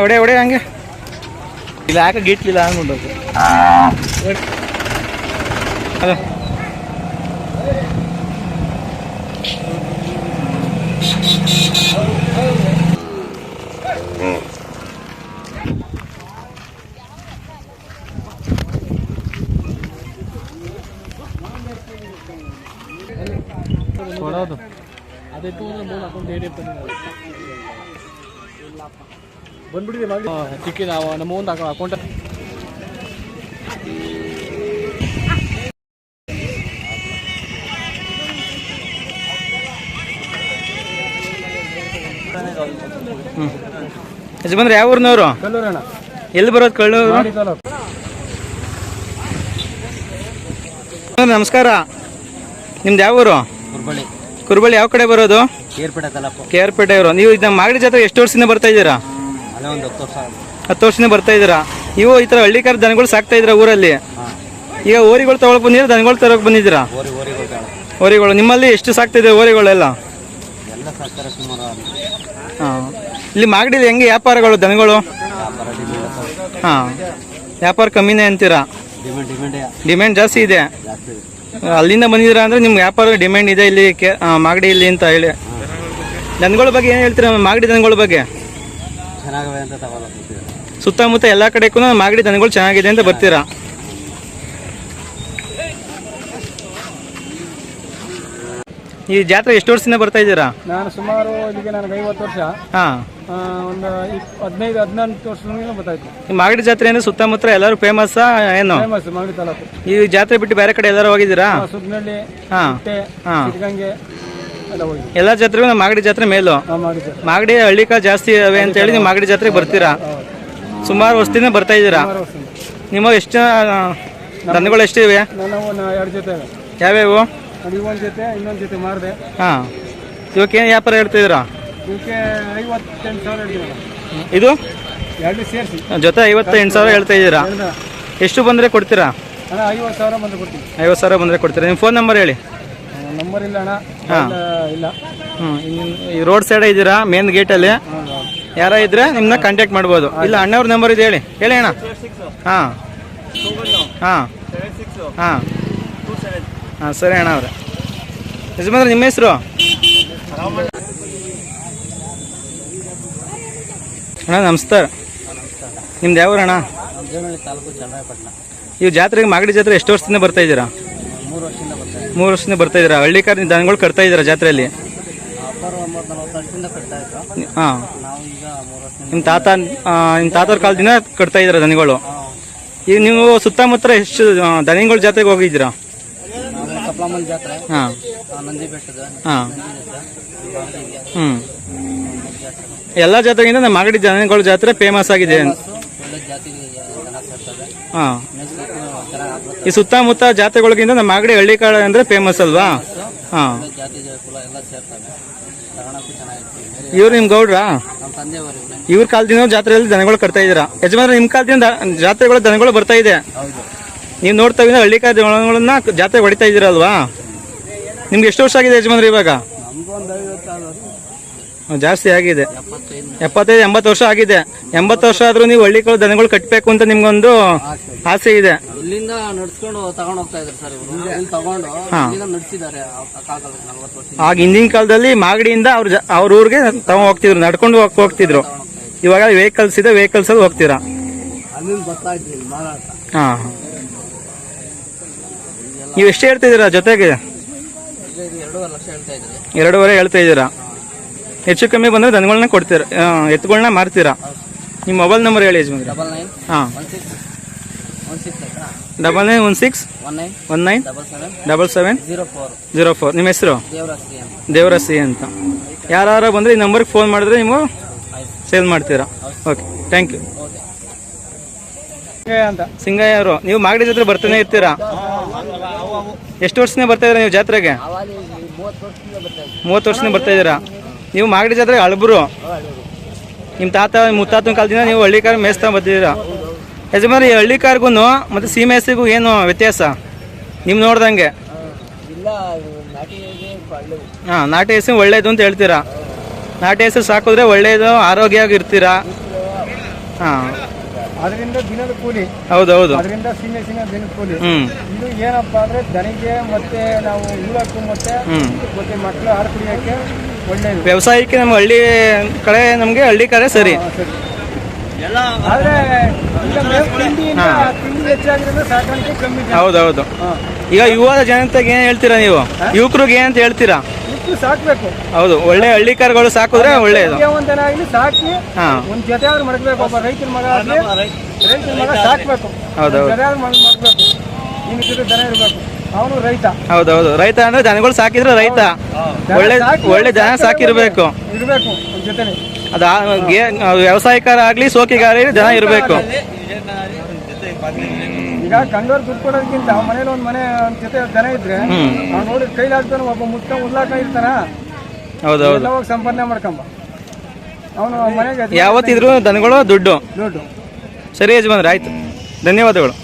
ಹೊಡೆ ಹೊಡೆ ಹಂಗೆ. ಇಲ್ಲ ಯಾಕೆ ಗಿಟ್ಲಿಲ್ಲ ಹಂಗೆ ಅದ. ಕೊಡೋದು. ಬಂದ್ಬಿಟ್ಟಿದೆ ಮಾಡಿ ಟಿಕ್ಕಿ ನಾವು ನಮ್ಮ ಒಂದು ಅಕೌಂಟ್ ಹ್ಞೂ ಯಜಮಾನ್ರೆ ಯಾವ ಊರಿನವರು? ಎಲ್ಲಿ ಬರೋದು ಕಳ್ಳೂರು? ನಮಸ್ಕಾರ. ನಿಮ್ದು ಯಾವ ಊರು? ಕುರ್ಬಳ್ಳಿ ಕುರುಬಳ್ಳಿ ಯಾವ ಕಡೆ ಬರೋದು? ಏರ್ಪೇಟೆ ಕೆ ಆರ್ ಪೇಟೆ ಅವರು ನೀವು ಇದನ್ನ ಮಾಗಡಿ ಜಾತ್ರೆ ಎಷ್ಟು ವರ್ಷದಿಂದ ಬರ್ತಾ ಇದ್ದೀರಾ? ಒಂದು ಹತ್ತು ವರ್ಷ ಹತ್ತು ವರ್ಷದಿಂದ ಬರ್ತಾ ಇದ್ದೀರಾ? ನೀವು ಈ ಥರ ಹಳ್ಳಿಕಾರ ದನಗಳು ಸಾಕ್ತಾ ಇದ್ದೀರಾ ಊರಲ್ಲಿ? ಹಾಂ. ಈಗ ಓರಿಗಳು ತಗೊಳಕ್ ಬಂದಿದ್ದೀರಾ ದನಗಳು ತರೋಕೆ ಬಂದಿದ್ದೀರಾ? ಓರಿ ಓರಿಗಳು ನಿಮ್ಮಲ್ಲಿ ಎಷ್ಟು ಸಾಕ್ತಾ ಇದೆ ಓರಿಗಳೆಲ್ಲ ಎಲ್ಲ ಸಾಕ್ತಾರೆ ಸುಮಾರು ಹಾಂ. ಇಲ್ಲಿ ಮಾಗಡಿ ಹೆಂಗೆ ವ್ಯಾಪಾರಗಳು ದನಗಳು? ಹಾ ಡಿಮ್ಯಾಂಡ್ ಹಾಂ. ವ್ಯಾಪಾರ ಕಮ್ಮಿನೇ ಅಂತೀರಾ? ಡಿಮ್ಯಾಂಡ್ ಡಿಮ್ಯಾಂಡೇ ಡಿಮ್ಯಾಂಡ್ ಜಾಸ್ತಿ ಇದೆ. ಜಾಸ್ತಿ ಇದೆ. ಅಲ್ಲಿಂದ ಬಂದಿದ್ದೀರಾ ಅಂದ್ರೆ ನಿಮ್ಗೆ ವ್ಯಾಪಾರ ಡಿಮ್ಯಾಂಡ್ ಇದೆ ಇಲ್ಲಿ ಕೆ ಮಾಗಡಿ ಇಲ್ಲಿ ಅಂತ ಹೇಳಿ. ದನಗಳ ಬಗ್ಗೆ ಏನು ಹೇಳ್ತೀರಾ ಮಾಗಡಿ ದನಗಳ ಬಗ್ಗೆ? ಸುತ್ತಮುತ್ತ ಎಲ್ಲ ಕಡೆಗೂ ಮಾಗಡಿ ದನಗಳು ಚೆನ್ನಾಗಿದೆ ಅಂತ ಬರ್ತೀರಾ? ಈ ಜಾತ್ರೆ ಎಷ್ಟು ವರ್ಷದಿಂದ ಬರ್ತಾ ಇದ್ದೀರಾ? ನಾನು ಸುಮಾರು ಇಲ್ಲಿಗೆ ನನಗೆ ಐವತ್ತು ವರ್ಷ. ಹಾಂ. ಆ, ಒಂದು ಇಪ್ ಹದಿನೈದು ಹದಿನಾಲ್ಕು ವರ್ಷದಿಂದ ಗೊತ್ತಾಯ್ತು ಈ ಮಾಗಡಿ ಜಾತ್ರೆ ಅಂದ್ರೆ ಸುತ್ತಮುತ್ತ ಎಲ್ಲರೂ ಫೇಮಸ್ ಏನು? ಫೇಮಸ್ ಮಾಗಡಿ ತಾಲೂಕು. ಈ ಜಾತ್ರೆ ಬಿಟ್ಟು ಬೇರೆ ಕಡೆ ಎಲ್ಲರೂ ಹೋಗಿದ್ದೀರಾ? ಹಾಂ. ಹಾಂ. ಸಿದ್ಧಗಂಗೆ ಎಲ್ಲ ಎಲ್ಲ ಜಾತ್ರೆಗೂ ನಮ್ಮ ಮಾಗಡಿ ಜಾತ್ರೆ ಮೇಲು. ಮಾಗಡಿ ಮಾಡಿದ್ದೆ ಮಾಗಡಿ ಹಳ್ಳಿಕ ಜಾಸ್ತಿ ಅವೆ ಅಂತ ಹೇಳಿ ನೀವು ಮಾಗಡಿ ಜಾತ್ರೆಗೆ ಬರ್ತೀರಾ? ಸುಮಾರು ವರ್ಷದಿಂದ ಬರ್ತಾ ಇದ್ದೀರಾ? ಸುಮಾರು ವರ್ಷದಿಂದ. ನಿಮ್ಮ ಎಷ್ಟು ಆ, ದನಗಳು ಎಷ್ಟು ಇವೆ? ನಾನು ಒಂದು ಎರಡು ಜೊತೆ ಯಾವ್ಯಾವು? ಅದು ಜೊತೆ ಇನ್ನೊಂದು ಜೊತೆ ಮಾಡಿದೆ ಹಾಂ. ಇವಕ್ಕೇನು ವ್ಯಾಪಾರ ಹೇಳ್ತಿದ್ದೀರಾ ಇವಕ್ಕೆ ಐವತ್ತೆಂಟು ಸಾವಿರ ಇದು? ಎರಡು ಸೇರಿಸಿ. ಜೊತೆ ಐವತ್ತೆಂಟು ಸಾವಿರ ಹೇಳ್ತಾ ಇದ್ದೀರಾ? ಎಷ್ಟು ಬಂದರೆ ಕೊಡ್ತೀರಾ? ಅಣ್ಣ ಐವತ್ತು ಸಾವಿರ ಬಂದು ಕೊಡ್ತೀನಿ. ಐವತ್ತು ಸಾವಿರ ಬಂದರೆ ಕೊಡ್ತೀರಾ? ನಿಮ್ಮ ಫೋನ್ ನಂಬರ್ ಹೇಳಿ. ನಂಬರ್ ಇಲ್ಲ ಅಣ್ಣ. ಹಾಂ. ಇಲ್ಲ. ಹ್ಞೂ ಈ ರೋಡ್ ಸೈಡ್ ಇದ್ದೀರಾ? ಮೇನ್ ಗೇಟಲ್ಲಿ ಹೌದು ಹೌದು. ಯಾರ ಇದ್ರೆ ನಿಮ್ಮನ್ನ ಕಾಂಟ್ಯಾಕ್ಟ್ ಮಾಡ್ಬೋದು. ಇಲ್ಲ ಅಣ್ಣವ್ರ ನಂಬರ್ ಇದೆ ಹೇಳಿ. ಹೇಳಿ ಅಣ್ಣ. ಹಾಂ. ಹಾಂ. ಹಾಂ. ಹಾಂ, ಸರಿ ಅಣ್ಣ ಅವ್ರೆ. ಯಜಮಾನ್ರೆ, ನಿಮ್ಮ ಹೆಸರು? ಅಣ್ಣ, ನಮಸ್ಕಾರ. ನಿಮ್ದು ಯಾವ ಅಣ್ಣ ನೀವು ಜಾತ್ರೆಗೆ ಮಾಗಡಿ ಜಾತ್ರೆ ಎಷ್ಟು ವರ್ಷದಿಂದ ಬರ್ತಾ ಇದ್ದೀರಾ? ಮೂರು ವರ್ಷದಿಂದ ಬರ್ತಾ ಇದ್ದೀರಾ. ಹಳ್ಳಿಕಾರ ದನಗಳು ಕಟ್ತಾ ಇದ್ದೀರಾ ಜಾತ್ರೆಯಲ್ಲಿ? ಹಾಂ. ನಿಮ್ಮ ತಾತ ನಿಮ್ಮ ತಾತವ್ರ ಕಾಲದಿಂದ ಕಟ್ತಾ ಇದ್ದೀರಾ ದನಗಳು? ಈಗ ನೀವು ಸುತ್ತಮುತ್ತ ಎಷ್ಟು ದನಿಗಳ ಜಾತ್ರೆಗೆ ಹೋಗಿದ್ದೀರಾ? ಕಪ್ಲಮ್ಮನ ಜಾತ್ರೆ. ಹಾಂ. ನಂದಿ ಬೆಟ್ಟದ ಹಾಂ. ಹ್ಞೂ ಎಲ್ಲ ಜಾತ್ರೆಗಿಂತ ನಮ್ಮ ಮಾಗಡಿ ಜನಗಳ ಜಾತ್ರೆ ಫೇಮಸ್ ಆಗಿದೆ. ಹಾಂ. ಈ ಸುತ್ತಮುತ್ತ ಜಾತ್ರೆಗಳಿಗಿಂತ ನಮ್ಮ ಮಾಗಡಿ ಹಳ್ಳಿ ಕಾಳ ಅಂದರೆ ಫೇಮಸ್ ಅಲ್ವಾ? ಹಾಂ. ಇವ್ರು ನಿಮ್ಮ ಗೌಡ್ರಾ? ಇವ್ರೆ. ಕಾಲದಿಂದ ಜಾತ್ರೆಯಲ್ಲಿ ದನಗಳು ಕಟ್ತಾ ಇದ್ದೀರಾ. ಯಜಮಾನ್ರೆ ನಿಮ್ಮ ಕಾಲದಿಂದ ಜಾತ್ರೆಗಳು ದನಗಳು ಬರ್ತಾ ಇದೆ. ನೀವು ನೋಡ್ತಾ ಇದ್ರೆ ಹಳ್ಳಿ ಕಾಲ ದನಗಳನ್ನ ಜಾತ್ರೆ ಹೊಡಿತಾ ಇದ್ದೀರಲ್ವಾ ನಿಮ್ಗೆ ಎಷ್ಟು ವರ್ಷ ಆಗಿದೆ ಯಜಮಾನ್ರಿ ಇವಾಗ? ಜಾಸ್ತಿ ಆಗಿದೆ. ಎಪ್ಪತ್ತೈದು ಎಂಬತ್ತು ವರ್ಷ ಆಗಿದೆ. ಎಂಬತ್ತು ವರ್ಷ ಆದ್ರೂ ನೀವು ಹಳ್ಳಿ ಕಾಳು ದನಗಳು ಕಟ್ಟಬೇಕು ಅಂತ ನಿಮ್ಗೊಂದು ಆಸೆ ಇದೆ. ಇಲ್ಲಿಂದ ನಡ್ಸ್ಕೊಂಡು ತಗೊಂಡು ಹೋಗ್ತಾ ಇದ್ರು ಸರ್ ಇವರು. ಇಲ್ಲಿ ತಗೊಂಡು ಇಲ್ಲಿಂದ ನಡ್ಸಿದ್ದಾರೆ ಕಾಲದಲ್ಲಿ ನಲ್ವತ್ತು ವರ್ಷ ಆಗ ಹಿಂದಿನ ಕಾಲದಲ್ಲಿ ಮಾಗಡಿಯಿಂದ ಅವ್ರ ಜ- ಅವ್ರ ಊರಿಗೆ ತಗೊಂಡ್ ಹೋಗ್ತಿದ್ರು ನಡ್ಕೊಂಡು ಹೋಗ್- ಹೋಗ್ತಿದ್ರು. ಇವಾಗ ವೆಹಿಕಲ್ಸ್ ಇದೆ ವೆಹಿಕಲ್ಸ್ ಅಲ್ಲಿ ಹೋಗ್ತೀರಾ? ಹಾ. ನೀವು ಎಷ್ಟು ಹೇಳ್ತಿದ್ದೀರಾ ಜೊತೆಗೆ? ಎರಡೂವರೆ ಹೇಳ್ತಾ ಇದ್ದೀರಾ? ಹೆಚ್ಚು ಕಮ್ಮಿ ಬಂದರೆ ದನಗಳನ್ನ ಕೊಡ್ತೀರಾ ಎತ್ತುಗಳನ್ನ ಮಾರ್ತೀರಾ? ನಿಮ್ಮ ಮೊಬೈಲ್ ನಂಬರ್ ಹೇಳಿ ಯಜಮಾನ್ರೆ. ಹಾಂ. Double nine one six one nine double seven zero four ನಿಮ್ಮ ಹೆಸರು? ದೇವರಸಿ ಅಂತ. ಯಾರು ಬಂದರೆ ಈ ನಂಬರ್ಗೆ ಫೋನ್ ಮಾಡಿದ್ರೆ ನೀವು ಸೇಲ್ ಮಾಡ್ತೀರಾ. ಓಕೆ ಥ್ಯಾಂಕ್ ಯು ಸಿಂಗಯ್ಯ ನೀವು ಮಾಗಡಿ ಜಾತ್ರೆ ಬರ್ತಾನೆ ಇರ್ತೀರಾ? ಎಷ್ಟು ವರ್ಷನೇ ಬರ್ತಾ ಇದ್ದೀರಾ ನೀವು ಜಾತ್ರೆಗೆ? ಮೂವತ್ತು ವರ್ಷನೇ ಬರ್ತಾ ಇದ್ದೀರಾ? ನೀವು ಮಾಗಡಿ ಜಾತ್ರೆ ಅಳಬರು. ನಿಮ್ಮ ತಾತ ಮುತ್ತಾತನ ಕಾಲದಿಂದ ನೀವು ಹಳ್ಳಿ ಕಾರ್ ಮೇಯಿಸ್ತಾ ಬರ್ತಿದ್ದೀರಾ ಯಜಮಾನ್ರಿ ಹಳ್ಳಿ ಕಾರ್ಗೂ ಮತ್ತು ಸಿ ಮೇಸಿಗೂ ಏನು ವ್ಯತ್ಯಾಸ? ನಿಮ್ಮ ನೋಡ್ದಂಗೆ? ಹಾಂ, ನಾಟಿ ಹಸಿ ಒಳ್ಳೇದು ಅಂತ ಹೇಳ್ತೀರಾ? ನಾಟಿ ಹೆಸರು ಸಾಕಿದ್ರೆ ಒಳ್ಳೆಯದು ಆರೋಗ್ಯವಾಗಿ ಇರ್ತೀರಾ? ಹಾಂ. ಅದರಿಂದ ದಿನದ ಕೂಲಿ. ಹೌದೌದು. ಅದರಿಂದ ಸೀಮೆ ಸೀಮೆ ದಿನದ ಕೂಲಿ. ಇದು ಏನಪ್ಪಾ ಅಂದ್ರೆ ದನಿಗೆ ಮತ್ತೆ ನಾವು ಉಳಕ್ಕೂ ಮತ್ತೆ ಮತ್ತೆ ಮಕ್ಕಳು ಹಾಲು ಕುಡಿಯೋಕ್ಕೆ ಒಳ್ಳೇದು. ವ್ಯವಸಾಯಕ್ಕೆ ನಮ್ಮ ಹಳ್ಳಿ ಕಡೆ ನಮಗೆ ಹಳ್ಳಿ ಕಡೆ ಸರಿ. ಆದ್ರೆ ತಿಂಡಿ ಹೆಚ್ಚಾಗಿರೋದ್ರಿಂದ ಸಾಕಾಣಿಕೆ ಕಮ್ಮಿ ಜನ. ಹೌದೌದು. ಈಗ ಯುವ ಜನತೆಗೆ ಏನು ಹೇಳ್ತೀರಾ ನೀವು? ಯುವಕರಿಗೆ ಏನಂತ ಹೇಳ್ತೀರಾ? ಇಷ್ಟು ಸಾಕ್ಬೇಕು ಹೌದು ಒಳ್ಳೆ ಹಳ್ಳಿ ಕಾರುಗಳು ಸಾಕಿದ್ರೆ ಒಳ್ಳೆಯದು ಒಂದೇನಾಗಲಿ ಸಾಕಿ ಹಾಂ ಒಂದ್ ಜೊತೆ ಆದ್ರೂ ಮಡಗ್ಬೇಕು ಒಬ್ಬ ರೈತನ ಮಗ ಆಗ್ಲಿ ರೈತನ ಮಗ ಸಾಕ್ಬೇಕು ಹೌದೌದು. ಒಂದ್ ಜೊತೆ ಆದ್ರೂ ಮಡ್- ಮಡಗ್ಬೇಕು ನಿನ್ನ ಜೊತೆ ದನ ಇರ್ಬೇಕು ಅವನು ರೈತ ಹೌದೌದು ರೈತ ಅಂದ್ರೆ ದನಗಳು ಸಾಕಿದ್ರೆ ರೈತ ಒಳ್ಳೆ ಸಾಕಿ- ಒಳ್ಳೆ ದನ ಸಾಕಿರ್ಬೇಕು ಇರ್ಬೇಕು ಒಂದ್ ಜೊತೆನೆ ಅದು ವ್ಯವಸಾಯಕಾರ ಆಗ್ಲಿ ಸೋಕಿಗಾರ ಜನ ಇರಬೇಕು ಈಗ ಕಂಡೋರ್ ದುಡ್ಡು ಕೊಡೋದಕ್ಕಿಂತ ಮನೇಲಿ ಒಂದ್ ಮನೆ ಒಂದ್ ಜೊತೆ ದನ ಇದ್ರೆ ನೋಡಿ ಅವ್ನು ನೋಡಿ ಕೈಲಾಗ್ತಾನ ಒಬ್ಬ ಮುಟ್ಟ ಉಲ್ಲಾಕ ಇರ್ತಾನ. ಹೌದೌದು ಎಲ್ಲ ಹೋಗಿ ಸಂಪಾದನೆ ಮಾಡ್ಕೊಂಬ. ಅವನು ಮನೆಗೆ ಯಾವತ್ತಿದ್ರು ದನಗಳು ದುಡ್ಡು. ದುಡ್ಡು. ಸರಿ ಯಜಮಾನ್ರೆ ಆಯ್ತು. ಧನ್ಯವಾದಗಳು.